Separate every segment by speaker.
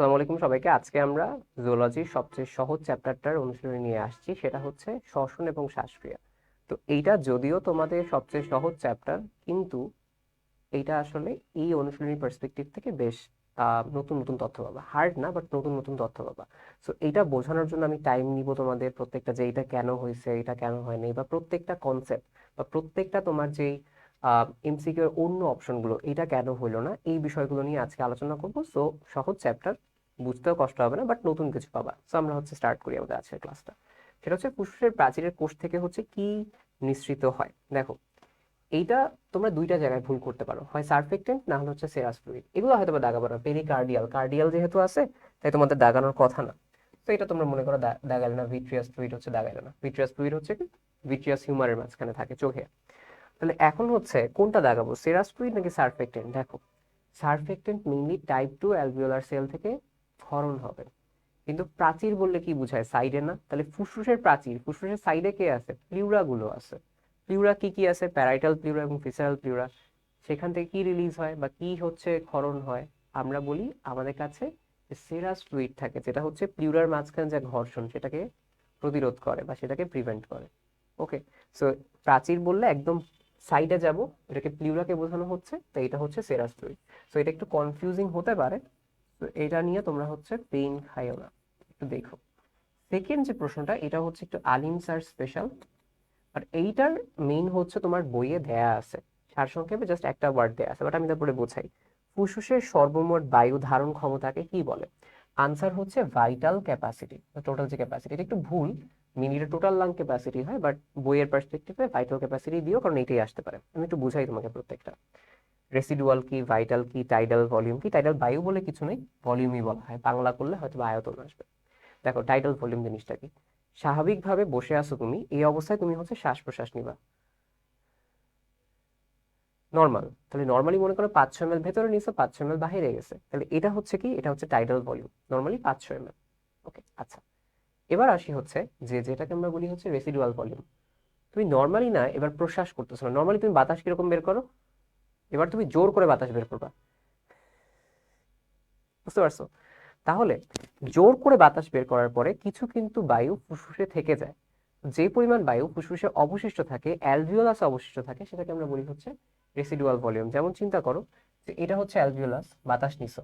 Speaker 1: আসসালামু আলাইকুম সবাইকে। আজকে আমরা জুলজির সবচেয়ে সহজ চ্যাপ্টারটার অনুশীলনী নিয়ে আসছি, সেটা হচ্ছে শ্বসন এবং শ্বাসক্রিয়া। তো এইটা যদিও তোমাদের সবচেয়ে সহজ চ্যাপ্টার কিন্তু এইটা আসলে এই অনুশীলনীর পার্সপেক্টিভ থেকে বেশ নতুন নতুন তথ্য পাবা। হার্ড না বাট নতুন নতুন তথ্য পাবা। সো এইটা বোঝানোর জন্য আমি টাইম নিব তোমাদের প্রত্যেকটা যে এটা কেন হয়েছে এটা কেন হয়নি, বা প্রত্যেকটা কনসেপ্ট বা প্রত্যেকটা তোমার যেই এমসিকিউ এর অন্য অপশনগুলো এটা কেন হইল না, এই বিষয়গুলো নিয়ে আজকে আলোচনা করব। সো সহজ চ্যাপ্টার বুঝতেও কষ্ট হবে না বাট নতুন কিছু পাবা। সো আমরা হচ্ছে স্টার্ট করি আমাদের আজকের ক্লাসটা সেটা হচ্ছে ফুসফুসের প্রাচীরের কোষ থেকে হচ্ছে কি নিঃসৃত হয়? দেখো, এইটা তোমরা দুইটা জায়গায় ভুল করতে পারো। হয় সারফেক্টেন্ট, না হলে হচ্ছে সেরাস ফ্লুইড এগুলো হয়তো বা দাগাবো না পেরিকার্ডিয়াল। কার্ডিয়াল যেহেতু আছে, তাই তোমাদের দাগানোর কথা না। তো এটা তোমরা মনে করো দা- দাগালে না ভিট্রিয়াস ফ্লুইড হচ্ছে দাগালে না। ভিট্রিয়াস ফ্লুইড হচ্ছে কি? ভিট্রিয়াস হিউমারের মাঝখানে থাকে চোখে। তাহলে এখন হচ্ছে কোনটা দাগাবো? সেরাস ফ্লুইড নাকি সারফেক্টেন্ট? দেখো, surfactant mainly type two alveolar cell থেকে ক্ষরণ হবে। কিন্তু প্রাচীর বললে কি বোঝায়? সাইডে না? তাহলে ফুসফুসের প্রাচীর, ফুসফুসের সাইডে কে আছে? প্লিউরা গুলো আছে। প্লিউরা কি কি আছে? প্যারাইটাল প্লিউরা এবং ফিসারাল প্লিউরা সেখান থেকে কি রিলিজ হয় বা কি হচ্ছে ক্ষরণ হয়? আমরা বলি আমাদের কাছে সেরাস ফ্লুইড থাকে, যেটা হচ্ছে প্লিউরার মাঝখানে যে ঘর্ষণ, সেটাকে প্রতিরোধ করে বা সেটাকে প্রিভেন্ট করে। ওকে সো প্রাচীর বললে একদম সাইডে যাব, এটাকে প্লিউরাকে বোঝানো হচ্ছে তো এটা হচ্ছে সেরাস ফ্লুইড সো এটা একটু কনফিউজিং হতে পারে তো এটা নিয়ে তোমরা হচ্ছে পেইন খাইও না। একটু দেখো। সেকেন্ড যে প্রশ্নটা, এটা হচ্ছে একটু আলিম স্যার স্পেশাল আর এইটার মেইন হচ্ছে তোমার বইয়ে দেয়া আছে। সারসংক্ষেপে জাস্ট একটা ওয়ার্ড দেয়া আছে বাট আমি তারপরে বোঝাই। ফুসফুসের সর্বমোট বায়ু ধারণ ক্ষমতাকে কি বলে? আনসার হচ্ছে ভাইটাল ক্যাপাসিটি টোটাল যে ক্যাপাসিটি এটা একটু ভুল, মিনিটে টোটাল লাং ক্যাপাসিটি হয় বাট বইয়ের পার্সপেক্টিভে ভাইটাল ক্যাপাসিটি দিও কারণ এটাই আসতে পারে। আমি একটু বুঝাই তোমাকে প্রত্যেকটা। রেসিডুয়াল কি ভাইটাল কি টাইডাল ভলিউম কি টাইডাল বায়ু বলে কিছু নেই ভলিউমই বলা হয়। বাংলা করলে হয়তো আয়তন আসবে। দেখো টাইডাল ভলিউম জিনিসটা কি? স্বাভাবিকভাবে বসে আছো তুমি, এই অবস্থায় তুমি হচ্ছে শ্বাস প্রশ্বাস নিবা। নর্মাল তাহলে নর্মালি মনে করো পাঁচশো এম এল ভেতরে নিছো, পাঁচশো এম এল বাহিরে গেছে। তাহলে এটা হচ্ছে কি? এটা হচ্ছে টাইডাল ভলিউম নর্মালি পাঁচশো এম এল ওকে আচ্ছা। এবার আসি হচ্ছে যে, যেটাকে আমরা বলি হচ্ছে রেসিডুয়াল ভলিউম তুমি নর্মালি না এবার প্রশ্বাস করতেছো না। নর্মালি তুমি বাতাস কীরকম বের করো? এবার তুমি জোর করে বাতাস বের করবা। বুঝতে পারছ? তাহলে জোর করে বাতাস বের করার পরে কিছু কিন্তু বায়ু ফুসফুসে থেকে যায়। যে পরিমাণ বায়ু ফুসফুসে অবশিষ্ট থাকে, অ্যালভিওলাসে অবশিষ্ট থাকে, সেটাকে আমরা বলি হচ্ছে রেসিডুয়াল ভলিউম যেমন চিন্তা করো যে এটা হচ্ছে অ্যালভিওলাস, বাতাস নিছো।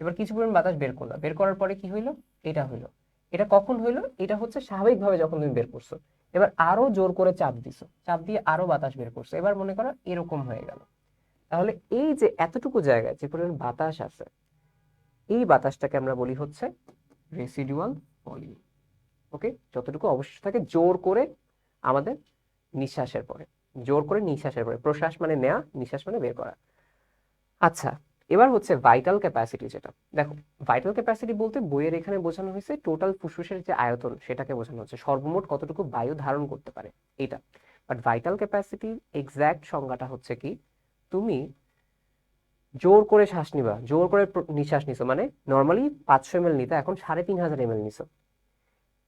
Speaker 1: এবার কিছু পরিমাণ বাতাস বের করলা। বের করার পরে কি হইল? এটা হইল। এটা কখন হইল? এটা হচ্ছে স্বাভাবিকভাবে যখন তুমি বের করছ। এবার আরও জোর করে চাপ দিছো। চাপ দিয়ে আরও বাতাস বের করছ। এবার মনে করো এরকম হয়ে গেল। তাহলে এই যে এতটুকু জায়গায় যে পরিমাণ বাতাস আছে, এই বাতাসটাকে আমরা বলি হচ্ছে রেসিডুয়াল ভলিউম ওকে যতটুকু অবশিষ্ট থাকে জোর করে আমাদের নিঃশ্বাসের পরে, জোর করে নিঃশ্বাসের পরে, প্রশ্বাস মানে নেওয়া নিঃশ্বাস মানে বের করা। আচ্ছা এবার হচ্ছে ভাইটাল ক্যাপাসিটি যেটা, দেখো ভাইটাল ক্যাপাসিটি বলতে বইয়ের এখানে বোঝানো হয়েছে টোটাল ফুসফুসের যে আয়তন সেটাকে বোঝানো হচ্ছে, সর্বমোট কতটুকু বায়ু ধারণ করতে পারে, এটা। বাট ভাইটাল ক্যাপাসিটির এক্স্যাক্ট সংজ্ঞাটা হচ্ছে কি তুমি জোর করে শ্বাস নিবা, জোর করে নিঃশ্বাস নিছো মানে নর্মালি পাঁচশো এম নিতে, এখন সাড়ে তিন হাজার এম নিছো।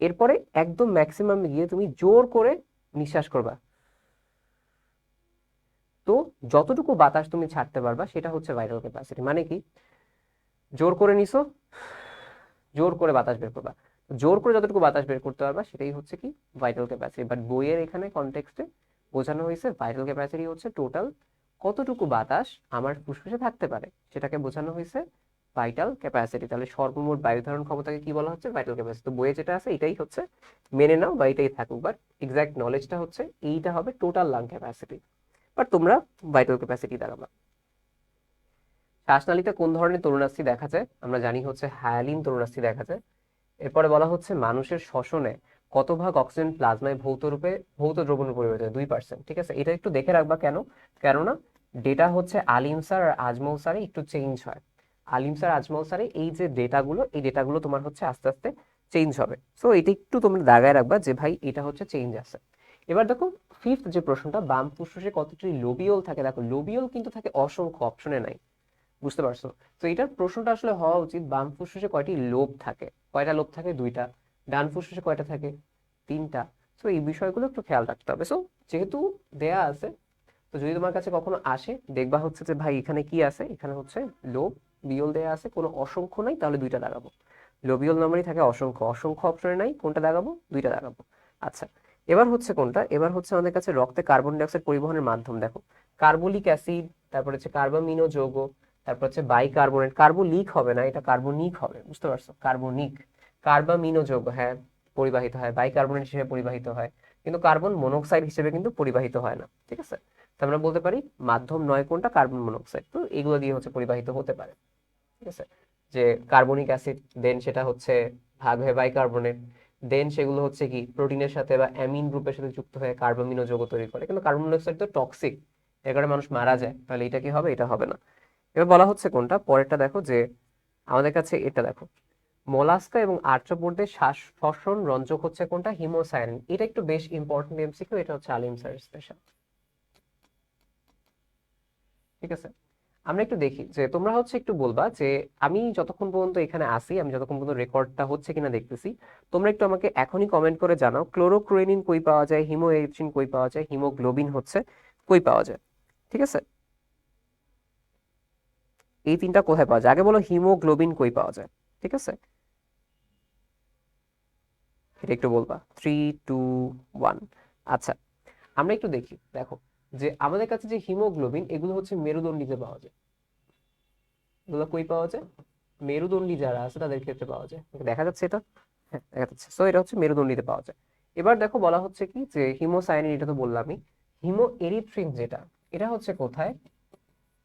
Speaker 1: এরপরে একদম ম্যাক্সিমাম গিয়ে তুমি জোর করে নিঃশ্বাস করবা। তো যতটুকু বাতাস তুমি ছাড়তে পারবা, সেটা হচ্ছে ভাইরাল ক্যাপাসিটি মানে কি? জোর করে নিছো, জোর করে বাতাস বের করবা। জোর করে যতটুকু বাতাস বের করতে পারবা, সেটাই হচ্ছে কি? ভাইটাল ক্যাপাসিটি বাট বইয়ের এখানে কনটেক্সটে বোঝানো হয়েছে ভাইটাল ক্যাপাসিটি হচ্ছে টোটাল কতটুকু বাতাস আমার ফুসফুসে থাকতে পারে? সেটাকে বোঝানো হয়েছে ভাইটাল ক্যাপাসিটি তাহলে সর্বমোট বায়ু ধারণ ক্ষমতাকে কি বলা হচ্ছে? ভাইটাল ক্যাপাসিটি তো বইয়ে যেটা আছে, এটাই হচ্ছে মেনে নাও বা এটাই থাকুক। বাট এক্সাক্ট নলেজটা হচ্ছে এইটা হবে টোটাল লাং ক্যাপাসিটি বাট তোমরা ভাইটাল ক্যাপাসিটি দাঁড়াবা। শ্বাসনালীতে কোন ধরনের তরুণাস্থি দেখা যায়? আমরা জানি হচ্ছে হায়ালিন তরুণাস্থি দেখা যায়। এরপরে বলা হচ্ছে মানুষের শ্বসনে কত ভাগ অক্সিজেন প্লাজমায় ভৌত রূপে, ভৌত দ্রবণে পরিবর্তিত হয়? দুই পার্সেন্ট ঠিক আছে? এটা একটু দেখে রাখবা কেন? কেননা ডেটা হচ্ছে আলিম স্যার আর আজমল স্যারে একটু চেঞ্জ হয়। আলিম স্যার, আজমল স্যারে এই যে ডেটাগুলো এই ডেটাগুলো তোমার হচ্ছে আস্তে আস্তে চেঞ্জ হবে। সো এটা একটু তোমরা দাগায় রাখবা যে ভাই এটা হচ্ছে চেঞ্জ আছে। এবার দেখো ফিফথ যে প্রশ্নটা, বাম ফুসফুসে কতটি লোবিওল থাকে? দেখো লোবিওল কিন্তু থাকে অসংখ্য অপশনে নাই। বুঝতে পারছ? তো এটার প্রশ্নটা আসলে হওয়া উচিত, বাম ফুসফুসে কয়টি লোব থাকে? কয়টা লোব থাকে? দুইটা। ডান ফুসফুসে কয়টা থাকে? তিনটা। সো এই বিষয়গুলো একটু খেয়াল রাখতে হবে। সো যেহেতু দেয়া আছে তো যদি তোমার কাছে কখনো আসে, দেখবা হচ্ছে যে ভাই এখানে কি আছে? এখানে হচ্ছে লোব বিয়ল দেয়া আছে, কোনো অসংখ্য নাই, তাহলে দুইটা দাগাবো লোবিয়ল নাম্বারই থাকে অসংখ্য। অসংখ্য অপশনে নাই, কোনটা দাগাবো দুইটা দাগাবো আচ্ছা এবার হচ্ছে কোনটা? এবার হচ্ছে আমাদের কাছে রক্তে কার্বন ডাইঅক্সাইড পরিবহনের মাধ্যম, দেখো। কার্বলিক অ্যাসিড, তারপর হচ্ছে কার্বামিনো যৌগ, তারপর হচ্ছে বাইকার্বনেট কার্বোলিক হবে না, এটা কার্বনিক হবে, বুঝতে পারছ? কার্বনিক কার্বামিনো যৌগ হ্যাঁ পরিবাহিত হয় বাইকার্বনেট হিসেবে পরিবাহিত হয়। কিন্তু কার্বন মনোক্সাইড হিসেবে কিন্তু পরিবাহিত হয় না, ঠিক আছে? আমরা বলতে পারি মাধ্যম নয় কোনটা কার্বন মনোক্সাইড তো এগুলো দিয়ে হচ্ছে পরিবাহিত হতে পারে। ঠিক আছে? যে কার্বনিক অ্যাসিড দেন সেটা হচ্ছে ভাগ হয়ে বাইকার্বনেট দেন সেগুলো হচ্ছে কি প্রোটিনের সাথে বা অ্যামিন গ্রুপের সাথে যুক্ত হয়ে কার্বামিনো যৌগ তৈরি করে। কিন্তু কার্বন মনোক্সাইড তো টক্সিক এর কারণে মানুষ মারা যায়। তাহলে এটা কি হবে? এটা হবে না। এবার বলা হচ্ছে কোনটা? পরেরটা দেখো যে আমাদের কাছে এটা দেখো। মোলাস্কা এবং আর্থ্রোপোডদের শ্বাস শ্বসন রঞ্জক হচ্ছে কোনটা? হিমোসায়ানিন এটা একটু বেশ ইম্পর্টেন্ট এমসিকিউ এটা হচ্ছে আলিম স্যার স্পেশাল ঠিক আছে? আমরা একটু দেখি যে তোমরা হচ্ছে একটু বলবা যে আমি যতক্ষণ পর্যন্ত এখানে আসি আমি যতক্ষণ পর্যন্ত রেকর্ডটা হচ্ছে কিনা দেখতেছি, তোমরা একটু আমাকে এখনই কমেন্ট করে জানাও। ক্লোরোক্রোনিন কই পাওয়া যায় হিমোএরিথ্রিন কই পাওয়া যায়, হিমোগ্লোবিন হচ্ছে কই পাওয়া যায়, ঠিক আছে? এই তিনটা কোথায় পাওয়া যায়? আগে বলো হিমোগ্লোবিন কই পাওয়া যায়, ঠিক আছে? এটা একটু বলবা। থ্রি টু ওয়ান আচ্ছা আমরা একটু দেখি, দেখো। যে আমাদের কাছে যে হিমোগ্লোবিন, এগুলো হচ্ছে মেরুদণ্ডীতে পাওয়া যায়। এগুলো কই পাওয়া যায়? মেরুদণ্ডী যারা আছে, তাদের ক্ষেত্রে পাওয়া যায়। দেখা যাচ্ছে এটা? হ্যাঁ দেখা যাচ্ছে। সো এটা হচ্ছে মেরুদণ্ডীতে পাওয়া যায়। এবার দেখো, বলা হচ্ছে কি যে হিমোসায়ানিন এটা তো বললামই হিমো এরিথ্রিন যেটা, এটা হচ্ছে কোথায়?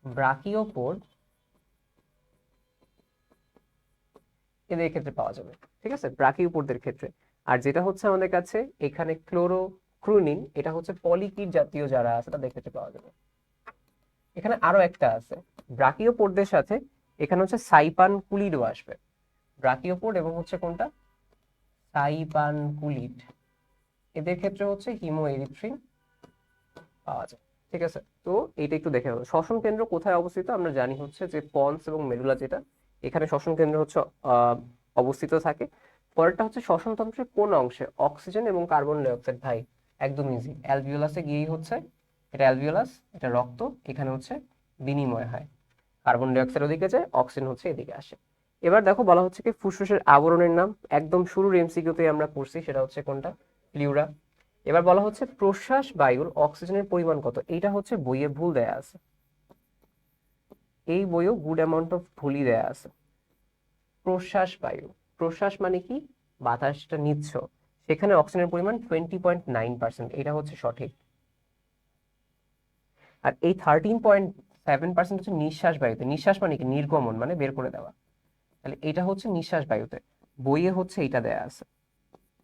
Speaker 1: ব্রাকিওপোড এদের ক্ষেত্রে পাওয়া যাবে। ঠিক আছে? ব্রাকিওপোডদের ক্ষেত্রে। আর যেটা হচ্ছে আমাদের কাছে, এখানে ক্লোরো ক্রুনিন এটা হচ্ছে পলিকিট জাতীয় যারা আছে, তাদের ক্ষেত্রে পাওয়া যাবে। এখানে আরও একটা আছে ব্রাকিওপোডদের সাথে এখানে হচ্ছে সাইপান কুলিডও আসবে। ব্রাকিওপোড এবং হচ্ছে কোনটা? সাইপান কুলিড এদের ক্ষেত্রে হচ্ছে হিমো এরিথ্রিন পাওয়া যায়, ঠিক আছে? তো এটা একটু দেখে হবে শ্বসন কেন্দ্র কোথায় অবস্থিত? আমরা জানি হচ্ছে যে পন্স এবং মেডুলা যেটা, এখানে শ্বসন কেন্দ্র হচ্ছে অবস্থিত থাকে। পরেরটা হচ্ছে শ্বসন তন্ত্রের কোন অংশে, অক্সিজেন এবং কার্বন ডাইঅক্সাইড, ভাই। একদম ইজি অ্যালভিওলাসে গিয়েই হচ্ছে, এটা অ্যালভিওলাস এটা রক্ত, এখানে হচ্ছে বিনিময় হয়। কার্বন ডাইঅক্সাইড ওদিকে যায় অক্সিজেন হচ্ছে এদিকে আসে। এবার দেখো বলা হচ্ছে কি, ফুসফুসের আবরণের নাম, একদম শুরুর এমসিকিউতে আমরা পড়ছি, সেটা হচ্ছে কোনটা? প্লিউরা এবার বলা হচ্ছে প্রশ্বাস বায়ুর অক্সিজেনের পরিমাণ কত? এইটা হচ্ছে বইয়ে ভুল দেয়া আছে। এই বইয়েও গুড অ্যামাউন্ট অফ ভুলই দেয়া আছে। প্রশ্বাস বায়ু। প্রশ্বাস মানে কি? বাতাসটা নিচ্ছ। সেখানে অক্সিজেনের পরিমাণ টোয়েন্টি পয়েন্ট নাইন পার্সেন্ট এটা হচ্ছে সঠিক। আর এই থার্টিন পয়েন্ট সেভেন পার্সেন্ট হচ্ছে নিঃশ্বাস বায়ুতে। নিঃশ্বাস মানে কি? নির্গমন মানে বের করে দেওয়া। তাহলে এটা হচ্ছে নিঃশ্বাস বায়ুতে। বইয়ে হচ্ছে এটা দেয়া আছে।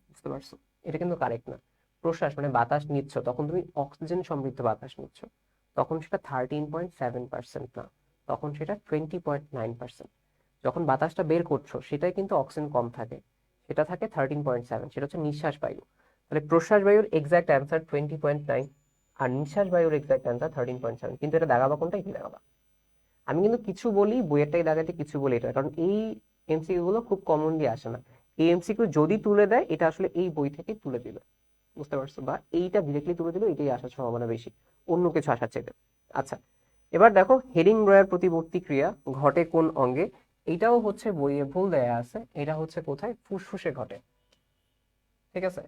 Speaker 1: বুঝতে পারছ? এটা কিন্তু কারেক্ট না। প্রশ্বাস মানে বাতাস নিচ্ছ, তখন তুমি অক্সিজেন সমৃদ্ধ বাতাস নিচ্ছ। তখন সেটা থার্টিন পয়েন্ট সেভেন পার্সেন্ট না। তখন সেটা টোয়েন্টি পয়েন্ট নাইন পার্সেন্ট যখন বাতাসটা বের করছ, সেটাই কিন্তু অক্সিজেন কম থাকে। সেটা থাকে থার্টিন পয়েন্ট সেভেন সেটা হচ্ছে নিঃশ্বাস বায়ু। তাহলে প্রশ্বাস বায়ুর exact answer twenty point nine আর নিঃশ্বাস বায়ুর exact answer thirteen point seven কিন্তু এটা দাগাবা কোনটা কি দাগাবা। আমি কিন্তু কিছু বলি, বইয়েরটাই দাগাতে কিছু বলি এটা, কারণ এই এমসিকিউ গুলো খুব কমনলি আসে না। এই এমসিকিউ যদি তুলে দেয়, এটা আসলে এই বই থেকে তুলে দিবে। বুঝতে পারছ? বা এইটা ডিরেক্টলি তুলে দিলে এটাই আসার সম্ভাবনা বেশি। অন্য কিছু আসার চাইতে। আচ্ছা এবার দেখো, হেডিং রয়ার প্রতিবর্তী ক্রিয়া, ঘটে কোন অঙ্গে? এটাও হচ্ছে বইয়ে ভুল দেয়া আছে, এটা হচ্ছে কোথায়? ফুসফুসে ঘটে। ঠিক আছে?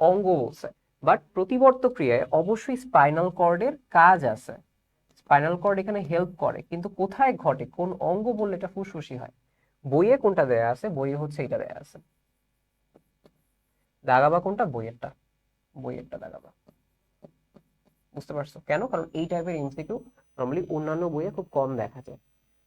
Speaker 1: অঙ্গ বলছে। বাট প্রতিবর্ত ক্রিয়ায় অবশ্যই স্পাইনাল কর্ডের কাজ আছে। স্পাইনাল কর্ড এখানে হেল্প করে, কিন্তু কোথায় ঘটে? কোন অঙ্গ বললে এটা ফুসফুসি হয়? বইয়ে কোনটা দেয়া আছে? বইয়ে হচ্ছে এটা দেয়া আছে। দাগাবা কোনটা? বইয়েরটা। বইয়েরটা দাগাবা। বুঝতে পারছ? কেন? কারণ এই টাইপের এমসিকিউ নর্মালি অন্যান্য বইয়ে খুব কম দেখা যায়।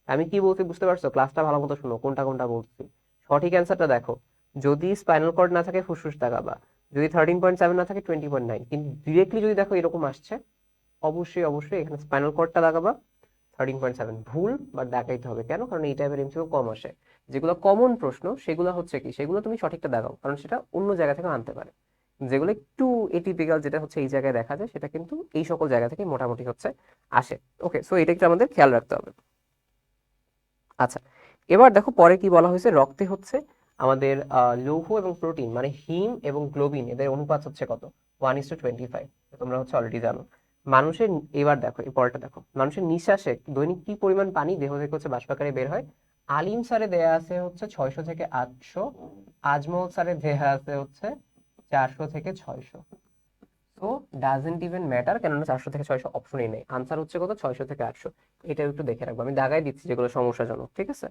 Speaker 1: আমি কি বলছি বুঝতে পারছ? ক্লাসটা ভালো মতো শোনো, কোনটা কোনটা বলছি। সঠিক অ্যান্সারটা দেখো, যদি স্পাইনাল কর্ড না থাকে ফুসফুস দাগাবা যদি থার্টিন পয়েন্ট সেভেন না থাকে টোয়েন্টি পয়েন্ট নাইন কিন্তু ডিরেক্টলি যদি দেখো এরকম আসছে, অবশ্যই অবশ্যই এখানে স্পাইনাল কর্ডটা লাগাবা থার্টিন পয়েন্ট সেভেন ভুল বা দেখাইতে হবে। কেন? কারণ এই টাইপের এমসিকিউ কম আসে। যেগুলো কমন প্রশ্ন, সেগুলো হচ্ছে কি? সেগুলো তুমি সঠিকটা দেখাও, কারণ সেটা অন্য জায়গা থেকে আনতে পারে। যেগুলো একটু এটিপিক্যাল যেটা হচ্ছে এই জায়গায় দেখা যায়, সেটা কিন্তু এই সকল জায়গা থেকে মোটামুটি হচ্ছে, আসে। ওকে সো এটা একটু আমাদের খেয়াল রাখতে হবে। আচ্ছা এবার দেখো পরে কি বলা হয়েছে? রক্তে হচ্ছে আমাদের লৌহ এবং প্রোটিন মানে হিম এবং গ্লোবিন, এদের অনুপাত হচ্ছে কত? One is two twenty five তোমরা হচ্ছে অলরেডি জানো। মানুষের, এবার দেখো, এই পরেরটা দেখো। মানুষের নিঃশ্বাসে দৈনিক কি পরিমাণ পানি দেহ থেকে হচ্ছে বাষ্পাকারে বের হয়? আলিম স্যারে দেয়া আছে হচ্ছে ছয়শো থেকে আটশো, আজমল স্যারে দেয়া আছে হচ্ছে চারশো থেকে ছয়শো। তো ডাজেন্ট ইভেন ম্যাটার কেননা চারশো থেকে ছয়শো অপশনই নেই। আনসার হচ্ছে কত? ছয়শো থেকে আটশো। এটা একটু দেখে রাখব। আমি দাগাই দিচ্ছি যেগুলো সমস্যাজনক, ঠিক আছে?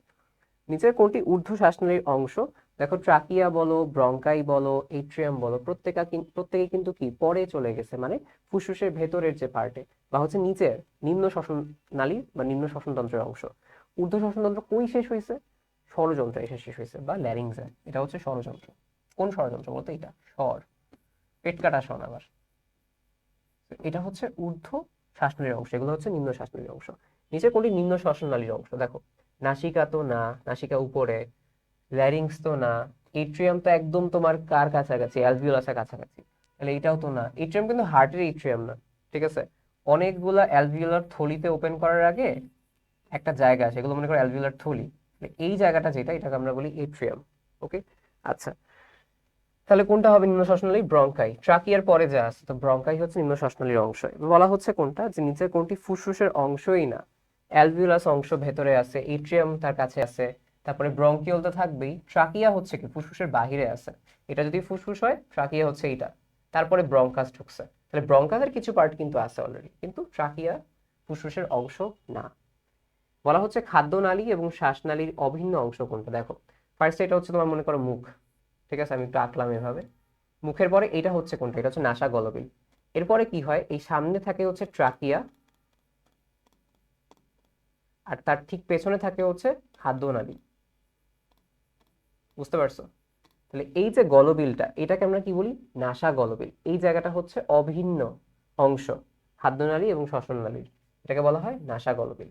Speaker 1: নিচের কোনটি ঊর্ধ্ব শ্বাসনালীর অংশ? দেখো, ট্রাকিয়া বলো, ব্রঙ্কাই বলো, এট্রিয়াম বলো, প্রত্যেকা প্রত্যেকে কিন্তু কি? পরে চলে গেছে মানে ফুসফুসের ভেতরের যে পার্টে বা হচ্ছে নিচের, নিম্ন শ্বসন নালী বা নিম্ন শ্বসনতন্ত্রের অংশ। ঊর্ধ্ব শ্বসনতন্ত্র কই শেষ হয়েছে? ষড়যন্ত্র এসে শেষ হয়েছে, বা ল্যারিংসে এটা হচ্ছে ষড়যন্ত্র। কোন ষড়যন্ত্র বলতো এটা? স্বর। পেট কাটা শোন আবার। এটা হচ্ছে ঊর্ধ্ব শ্বাসনালীর অংশ, এগুলো হচ্ছে নিম্ন শ্বাসনালীর অংশ। নিচে কোনটি? নিম্ন শ্বাসনালীর অংশ। দেখো, নাসিকা তো না, নাসিকা উপরে ল্যারিংস তো না এট্রিয়াম তো একদম তোমার কার কাছাকাছি অ্যালভিওলাসের কাছাকাছি। তাহলে এটাও তো না। এট্রিয়াম কিন্তু হার্টের এট্রিয়াম না, ঠিক আছে? অনেকগুলা অ্যালভিওলার থলিতে ওপেন করার আগে একটা জায়গা আছে, এগুলো মনে করো অ্যালভিওলার থলি। এই জায়গাটা যেটা, এটাকে আমরা বলি এট্রিয়াম ওকে আচ্ছা তাহলে কোনটা হবে নিম্ন শ্বাসনালী ব্রঙ্কাই। ট্রাকিয়ার পরে যা আছে, তো ব্রঙ্কাই হচ্ছে নিম্ন শ্বাসনালীর অংশ বলা হচ্ছে কোনটা? যে নিচের কোনটি ফুসফুসের অংশই না। অ্যালভিওলাস অংশ ভেতরে আছে, এট্রিয়াম তার কাছে আছে, তারপরে ব্রঙ্কিওল তো থাকবেই। ট্রাকিয়া হচ্ছে কি? ফুসফুসের বাহিরে আছে। এটা যদি ফুসফুস হয়, ট্রাকিয়া হচ্ছে এটা তারপরে ব্রঙ্কাস ঢুকছে। তাহলে ব্রঙ্কাসের কিছু পার্ট কিন্তু আছে অলরেডি কিন্তু ট্রাকিয়া ফুসফুসের অংশ না। বলা হচ্ছে খাদ্যনালী এবং শ্বাসনালীর অভিন্ন অংশ কোনটা? দেখো ফার্স্ট এটা হচ্ছে তোমার মনে করো মুখ। ঠিক আছে, আমি একটু আঁকলাম এভাবে। মুখের পরে এটা হচ্ছে কোনটা? এটা হচ্ছে নাসা গলবিল। এরপরে কি হয়? এই সামনে থাকে হচ্ছে ট্রাকিয়া, আর তার ঠিক পেছনে থাকে হচ্ছে খাদ্যনালী বুঝতে পারছ? তাহলে এই যে গলবিলটা, এটাকে আমরা কি বলি? নাসা গলবিল। এই জায়গাটা হচ্ছে অভিন্ন অংশ খাদ্যনালী এবং শ্বসননালীর এটাকে বলা হয় নাসা গলবিল।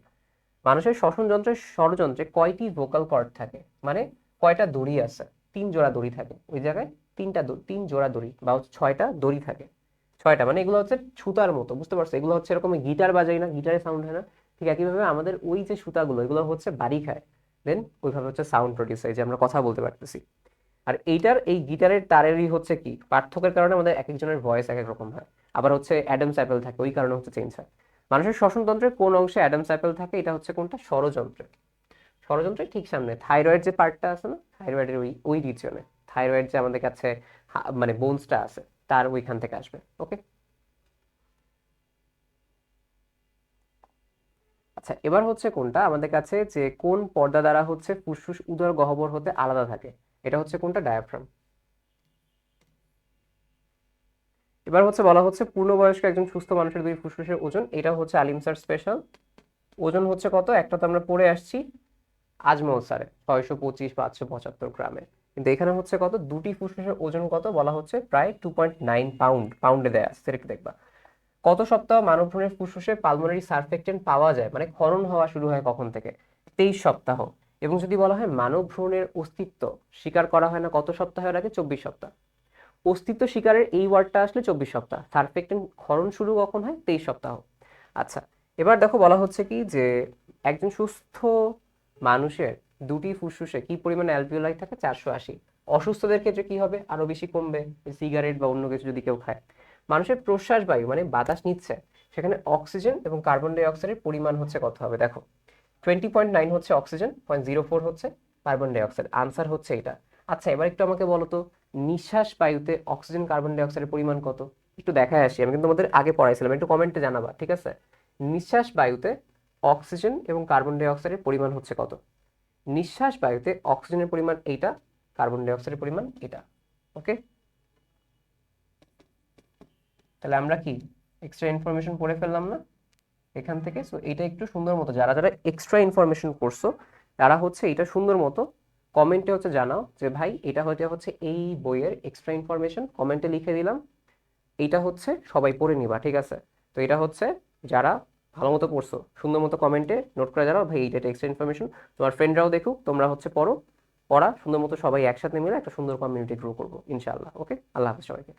Speaker 1: মানুষের শ্বসন যন্ত্রের ষড়যন্ত্রে কয়টি ভোকাল কর্ড থাকে? মানে কয়টা দড়ি আছে? তিন জোড়া দড়ি থাকে। ওই জায়গায় তিনটা তিন জোড়া দড়ি বা হচ্ছে ছয়টা দড়ি থাকে। ছয়টা মানে এগুলো হচ্ছে সুতার মতো, বুঝতে পারছ? এগুলো হচ্ছে এরকম গিটার বাজাই না গিটারের সাউন্ড হয় না। ঠিক একইভাবে আমাদের ওই যে সুতাগুলো, এগুলো হচ্ছে বাড়ি খায়। দেন ওইভাবে হচ্ছে সাউন্ড প্রডিউস হয়, যে আমরা কথা বলতে পারতেছি। আর এইটার, এই গিটারের তারেরই হচ্ছে কি? পার্থক্যের কারণে আমাদের এক একজনের ভয়েস এক এক রকম হয়। আবার হচ্ছে অ্যাডাম স্যাপেল থাকে, ওই কারণে হচ্ছে চেঞ্জ হয়। মানুষের শ্বসনতন্ত্রের কোন অংশে অ্যাডাম স্যাপেল থাকে, এটা হচ্ছে কোনটা? ষড়যন্ত্রে ষড়যন্ত্রের ঠিক সামনে। থাইরয়েড যে পার্টটা আছে না, থাইরয়েডের ওই ওই রিজিয়নে থাইরয়েড যে আমাদের কাছে মানে বোনসটা আছে, তার ওইখান থেকে আসবে ওকে আচ্ছা এবার হচ্ছে কোনটা? আমাদের কাছে যে কোন পর্দা দ্বারা হচ্ছে ফুসফুস উদর গহ্বর হতে আলাদা থাকে, এটা হচ্ছে কোনটা? ডায়াফ্রাম এবার হচ্ছে বলা হচ্ছে পূর্ণবয়স্ক একজন সুস্থ মানুষের দুই ফুসফুসের ওজন, এটা হচ্ছে আলিম স্যার স্পেশাল ওজন হচ্ছে কত? একটা তো আমরা পড়ে আসছি আজমল স্যারে ছয়শো পঁচিশ পাঁচশো পঁচাত্তর গ্রামে। কিন্তু এখানে হচ্ছে কত? দুটি ফুসফুসের ওজন কত? বলা হচ্ছে প্রায় টু পয়েন্ট নাইন পাউন্ড পাউন্ডে দেয়া আছে। দেখবা। কত সপ্তাহ মানব ভ্রূণের ফুসফুসে পালমোনারি সারফেক্টেন্ট পাওয়া যায়? মানে ক্ষরণ হওয়া শুরু হয় কখন থেকে? তেইশ সপ্তাহ। এবং যদি বলা হয় মানব ভ্রূণের অস্তিত্ব, স্বীকার করা হয় না কত সপ্তাহের আগে চব্বিশ সপ্তাহ। অস্তিত্ব স্বীকারের এই ওয়ার্ডটা আসলে চব্বিশ সপ্তাহ। সারফেক্টেন্ট ক্ষরণ শুরু কখন হয়? তেইশ সপ্তাহ। আচ্ছা এবার দেখো বলা হচ্ছে কি? যে একজন সুস্থ মানুষের দুটি ফুসফুসে কি পরিমাণ অ্যালভিওলাই থাকে? চারশো আশি। অসুস্থদের ক্ষেত্রে কি হবে? আরও বেশি কমবে। সিগারেট বা অন্য কিছু যদি কেউ খায়। মানুষের প্রশ্বাস বায়ু মানে বাতাস নিচ্ছে, সেখানে অক্সিজেন এবং কার্বন ডাই অক্সাইডের পরিমাণ হচ্ছে কত হবে? দেখো টোয়েন্টি পয়েন্ট নাইন হচ্ছে অক্সিজেন পয়েন্ট জিরো ফোর হচ্ছে কার্বন ডাই অক্সাইড। আনসার হচ্ছে এটা। আচ্ছা এবার একটু আমাকে বলো তো, নিঃশ্বাস বায়ুতে অক্সিজেন, কার্বন ডাই অক্সাইডের পরিমাণ কত? একটু দেখায় আসি, আমি কিন্তু তোমাদের আগে পড়াইছিলাম, একটু কমেন্টে জানাবা, ঠিক আছে? নিঃশ্বাস বায়ুতে অক্সিজেন এবং কার্বন ডাই অক্সাইডের পরিমাণ হচ্ছে কত? নিঃশ্বাস বায়ুতে অক্সিজেনের পরিমাণ এইটা, কার্বন ডাই অক্সাইডের পরিমাণ এটা ওকে তাহলে আমরা কি এক্সট্রা ইনফরমেশন পড়ে ফেললাম না? এখান থেকে সো এটা একটু সুন্দর মতো, যারা যারা এক্সট্রা ইনফরমেশন করছ, তারা হচ্ছে এটা সুন্দর মতো কমেন্টে হচ্ছে জানাও যে ভাই, এটা হচ্ছে হচ্ছে এই বইয়ের এক্সট্রা ইনফরমেশন কমেন্টে লিখে দিলাম। এটা হচ্ছে সবাই পড়ে নিবা, ঠিক আছে? তো এটা হচ্ছে যারা ভালো মতো পড়ছো, সুন্দর মতো কমেন্টে নোট করে জানাও। ভাই, এইটা এক্সট্রা ইনফরমেশন তোমার ফ্রেন্ডরাও দেখুক, তোমরা হচ্ছে পড়ো, পড়া, সুন্দর মতো সবাই একসাথে মিলে একটা সুন্দর কমিউনিটি গ্রো করব, ইনশাআল্লাহ ওকে আল্লাহ হাফিজ সবাইকে।